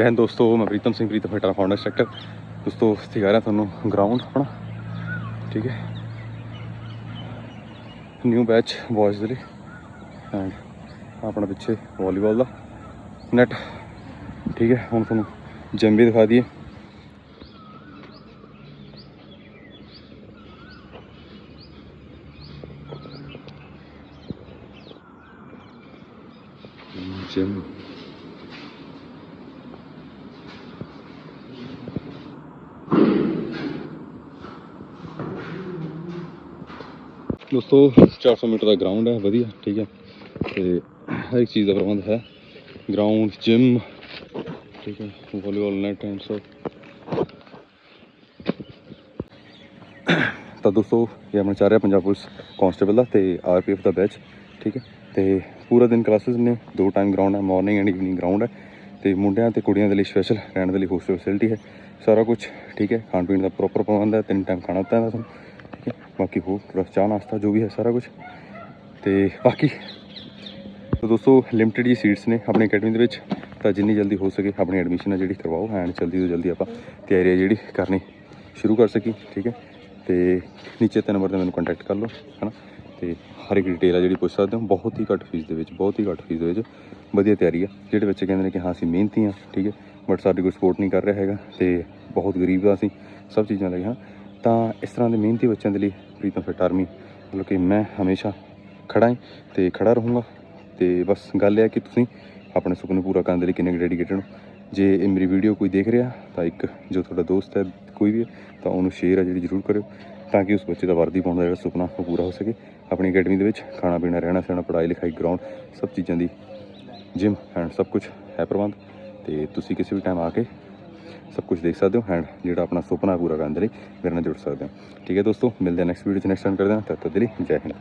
ਜੈ ਹਿੰਦ ਦੋਸਤੋ, ਮੈਂ ਪ੍ਰੀਤਮ ਸਿੰਘ ਪ੍ਰੀਤਮ ਫਟਾ ਫਾਊਂਡਰ ਇੰਸਟ੍ਰਕਟਰ ਦੋਸਤੋ ਦਿਖਾ ਰਿਹਾ ਤੁਹਾਨੂੰ ਗਰਾਊਂਡ ਆਪਣਾ। ਠੀਕ ਹੈ। ਨਿਊ ਬੈਚ ਬॉयਜ਼ ਦੇ ਲਈ। ਐਂਡ ਆਪਣਾ ਪਿੱਛੇ ਵਾਲੀਬਾਲ ਦਾ ਨੈਟ ਠੀਕ ਹੈ, ਹੁਣ ਤੁਹਾਨੂੰ ਜਿਮ ਵੀ ਦਿਖਾ ਦਈਏ। ਜਿਮ ਦੋਸਤੋ 400 ਮੀਟਰ ਦਾ ਗਰਾਊਂਡ ਹੈ, ਵਧੀਆ, ਠੀਕ ਹੈ। ਤੇ ਹਰ ਇੱਕ ਚੀਜ਼ ਦਾ ਪ੍ਰਬੰਧ ਹੈ। ਗਰਾਊਂਡ ਜਿਮ ਠੀਕ ਹੈ ਵਾਲੀਬਾਲ ਨੈਟ ਐਂਡ ਸਭ ਤਾਂ ਦੋਸਤੋ, ਇਹ ਆਪਣਾ ਚੱਲ ਰਿਹਾ ਪੰਜਾਬ ਪੁਲਿਸ ਕਾਂਸਟੇਬਲ ਦਾ ਤੇ ਆਰਪੀਐਫ ਦਾ ਬੈਚ ਠੀਕ ਹੈ। ਤੇ ਪੂਰਾ ਦਿਨ ਕਲਾਸਿਸ ਨੇ, ਦੋ ਟਾਈਮ ਗਰਾਊਂਡ ਹੈ ਮਾਰਨਿੰਗ ਐਂਡ ਈਵਨਿੰਗ ਗਰਾਊਂਡ ਹੈ। ਤੇ ਮੁੰਡਿਆਂ ਤੇ ਕੁੜੀਆਂ ਦੇ ਲਈ ਸਪੈਸ਼ਲ ਰਹਿਣ ਦੇ ਲਈ ਹੋਸਟਲ ਫੈਸਿਲਿਟੀ ਹੈ। ਸਾਰਾ ਕੁਝ ਠੀਕ ਹੈ ਖਾਣ ਪੀਣ ਦਾ ਪ੍ਰੋਪਰ ਪ੍ਰਬੰਧ ਹੈ, ਤਿੰਨ ਟਾਈਮ ਖਾਣਾ ਦਿੱਤਾ ਜਾਂਦਾ ਤੁਹਾਨੂੰ। ਬਾਕੀ ਹੋਰ ਪਲੱਸ ਚਾਹ ਨਾਸ਼ਤਾ ਜੋ ਵੀ ਹੈ ਸਾਰਾ ਕੁਝ ਤੇ ਬਾਕੀ ਤਾਂ ਦੋਸਤੋ ਲਿਮਟਿਡ ਜੀ ਸੀਟਸ ਨੇ ਆਪਣੀ ਅਕੈਡਮੀ ਦੇ ਵਿੱਚ। ਤਾਂ ਜਿੰਨੀ ਜਲਦੀ ਹੋ ਸਕੇ ਆਪਣੀ ਐਡਮਿਸ਼ਨ ਆ ਜਿਹੜੀ ਕਰਵਾਓ। ਐਂਡ ਜਲਦੀ ਤੋਂ ਜਲਦੀ ਆਪਾਂ ਤਿਆਰੀ ਹੈ ਜਿਹੜੀ ਕਰਨੀ ਸ਼ੁਰੂ ਕਰ ਸਕੀ ਠੀਕ ਹੈ? ਤੇ ਨੀਚੇ ਤੇ ਨੰਬਰ ਤੇ ਮੈਨੂੰ ਕੰਟੈਕਟ ਕਰ ਲਓ, ਹਨਾ? ਤੇ ਹਰ ਇੱਕ ਡਿਟੇਲ ਆ ਜਿਹੜੀ ਪੁੱਛ ਸਕਦੇ ਹੋ। ਬਹੁਤ ਹੀ ਘੱਟ ਫੀਸ ਦੇ ਵਿੱਚ, ਬਹੁਤ ਹੀ ਘੱਟ ਫੀਸ ਦੇ ਵਿੱਚ ਵਧੀਆ ਤਿਆਰੀ ਆ। ਜਿਹੜੇ ਬੱਚੇ ਕਹਿੰਦੇ ਨੇ ਕਿ ਹਾਂ, ਅਸੀਂ ਮਿਹਨਤੀ ਆ, ਠੀਕ ਹੈ? ਬਟ ਸਾਡੀ ਕੋਈ ਸਪੋਰਟ ਨਹੀਂ ਕਰ ਰਿਹਾ ਹੈਗਾ। ਤੇ ਬਹੁਤ ਗਰੀਬ ਆ ਅਸੀਂ। ਸਭ ਚੀਜ਼ਾਂ ਲਈ, ਹਾਂ? ਤਾਂ ਇਸ ਤਰ੍ਹਾਂ ਦੇ ਮਿਹਨਤੀ ਬੱਚਿਆਂ ਦੇ ਲਈ ਪ੍ਰੀਤਮ ਫਿਟ ਆਰਮੀ ਮਤਲਬ ਕਿ ਮੈਂ ਹਮੇਸ਼ਾ ਖੜਾ ਹਾਂ ਤੇ ਖੜਾ ਰਹੂੰਗਾ। ਤੇ ਬਸ ਗੱਲ ਇਹ ਹੈ ਕਿ ਤੁਸੀਂ ਆਪਣੇ ਸੁਪਨੇ ਪੂਰਾ ਕਰਨ ਦੇ ਲਈ ਕਿੰਨੇ ਡੈਡੀਕੇਟਡ ਹੋ। ਜੇ ਇਹ ਮੇਰੀ ਵੀਡੀਓ ਕੋਈ ਦੇਖ ਰਿਹਾ, ਤਾਂ ਇੱਕ ਜੋ ਤੁਹਾਡਾ ਦੋਸਤ ਹੈ, ਕੋਈ ਵੀ ਤਾਂ ਉਹਨੂੰ ਸ਼ੇਅਰ ਹੈ ਜਿਹੜੀ ਜ਼ਰੂਰ ਕਰਿਓ। ਤਾਂ ਕਿ ਉਸ ਬੱਚੇ ਦਾ ਵਰਦੀ ਪਾਉਣ ਦਾ ਜਿਹੜਾ ਸੁਪਨਾ ਉਹ ਪੂਰਾ ਹੋ ਸਕੇ। ਆਪਣੀ ਅਕੈਡਮੀ ਦੇ ਵਿੱਚ ਖਾਣਾ ਪੀਣਾ, ਰਹਿਣਾ ਸਹਿਣਾ, ਪੜ੍ਹਾਈ ਲਿਖਾਈ ਗਰਾਊਂਡ ਸਭ ਚੀਜ਼ਾਂ ਦੀ ਜਿਮ ਐਂਡ ਸਭ ਕੁਝ ਹੈ ਪ੍ਰਬੰਧ। ਤੇ ਤੁਸੀਂ ਕਿਸੇ ਵੀ ਟਾਈਮ ਆ ਕੇ ਸਭ ਕੁਝ ਦੇਖ ਸਕਦੇ ਹੋ ਐਂਡ ਜਿਹੜਾ ਆਪਣਾ ਸੁਪਨਾ ਪੂਰਾ ਕਰਨ ਦੇ ਲਈ ਮੇਰੇ ਨਾਲ ਜੁੜ ਸਕਦੇ ਹੋ। ਠੀਕ ਹੈ ਦੋਸਤੋ, ਮਿਲਦੇ ਹਾਂ ਨੈਕਸਟ ਵੀਡੀਓ 'ਚ ਨੈਕਸਟ ਟਾਈਮ ਕਰਦੇ ਹਾਂ, ਤਦ ਤੱਕ ਦੇ ਲਈ ਜੈ ਹਿੰਦ।